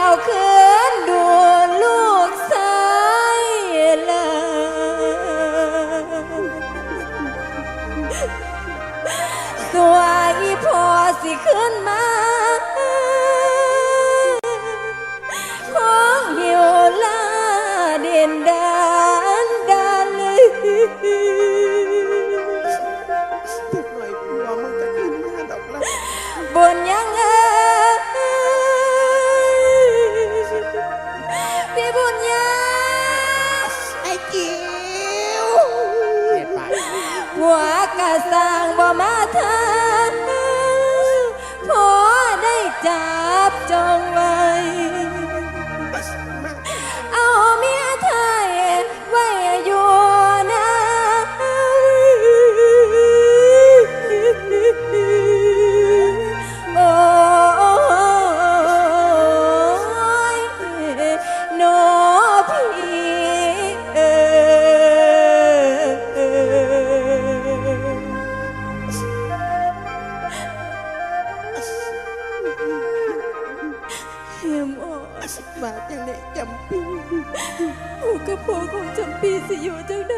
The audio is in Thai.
เอาคืนดูลูกชายละตัวอีพอสิขึ้นมาของหิวลาเด่นดานดานเลยจักหน่อยผัวมึงจะขึ้นมาดอกละบนยัง บุญยาไอ้จิ๋วผัวกะสร้างบ่มาทางพอได้จับจองไว้ เฮียมอมาจังได้จำปีหูกระโปรงของจำปีสิอยู่จังได